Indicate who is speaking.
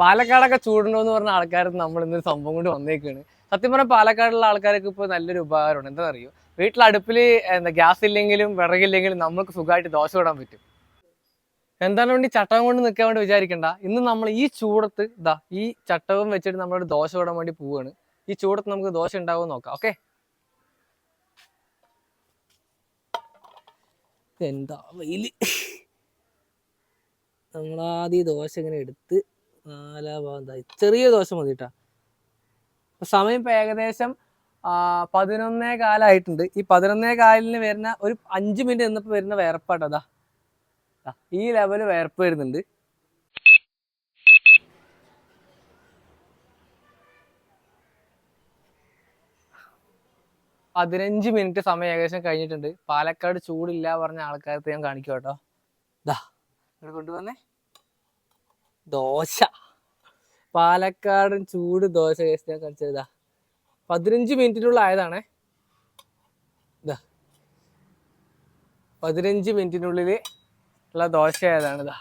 Speaker 1: പാലക്കാടൊക്കെ ചൂടുണ്ടോ എന്ന് പറഞ്ഞ ആൾക്കാർ നമ്മൾ ഇന്ന് സംഭവം കൊണ്ട് വന്നേക്കാണ്. സത്യം പറഞ്ഞാൽ പാലക്കാടുള്ള ആൾക്കാർക്ക് ഇപ്പോൾ നല്ലൊരു ഉപകാരമുണ്ട് എന്താ അറിയോ വീട്ടിൽ അടുപ്പിൽ എന്താ ഗ്യാസ് ഇല്ലെങ്കിലും വിറകില്ലെങ്കിലും നമുക്ക് സുഖമായിട്ട് ദോശ ഇടാൻ പറ്റും. എന്താണ് വേണ്ടി ചട്ടകം കൊണ്ട് നിൽക്കാൻ വേണ്ടി വിചാരിക്കണ്ട. ഇന്ന് നമ്മൾ ഈ ചൂടത്ത് ഇതാ ഈ ചട്ടവും വെച്ചിട്ട് നമ്മളൊരു ദോശ ഇടാൻ വേണ്ടി പോവാണ്. ഈ ചൂടത്ത് നമുക്ക് ദോശ ഉണ്ടാവും നോക്കാം ഓക്കെ? എന്താ വെയിൽ? നമ്മളാദ്യം ദോശ ഇങ്ങനെ എടുത്ത് നാലാ ഭാഗം ദാ ചെറിയ ദോശ മതി കേട്ടാ സമയം ഇപ്പൊ ഏകദേശം പതിനൊന്നേ കാലായിട്ടുണ്ട്. ഈ പതിനൊന്നേ കാലിന് വരുന്ന ഒരു അഞ്ച് മിനിറ്റ് നിന്നപ്പോ വരുന്ന വേർപ്പാട്ടോ അതാ ഈ ലെവൽ വേർപ്പ് വരുന്നുണ്ട്. പതിനഞ്ച് മിനിറ്റ് സമയം ഏകദേശം കഴിഞ്ഞിട്ടുണ്ട്. പാലക്കാട് ചൂടില്ല പറഞ്ഞ ആൾക്കാർക്ക് ഞാൻ കാണിക്കാം കേട്ടോ ദാ ഇവിടെ കൊണ്ടുവന്നേ. ദോശ. പാലക്കാടൻ ചൂട് ദോശ കേസ് ഞാൻ കഴിച്ചതാ പതിനഞ്ച് മിനിറ്റിനുള്ള ആയതാണേ. പതിനഞ്ച് മിനിറ്റിനുള്ളിൽ ഉള്ള ദോശ ആയതാണ് ഇതാ